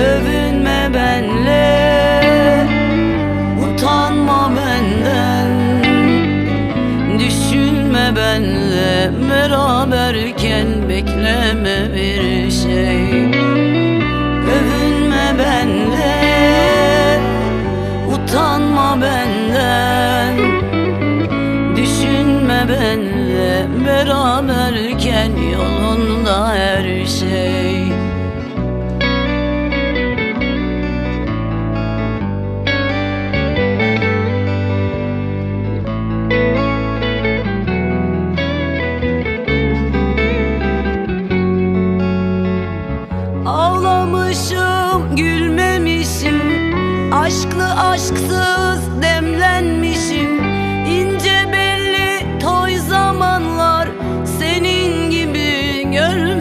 Övünme benle. Utanma benden. Düşünme benle. Beraberken bekleme bir şey. Övünme benle. Utanma benden. Düşünme benle. Beraberken yolunda Ağlamışım, gülmemişim. Aşklı aşksız demlenmişim. İnce belli toy zamanlar Senin gibi görmemişim.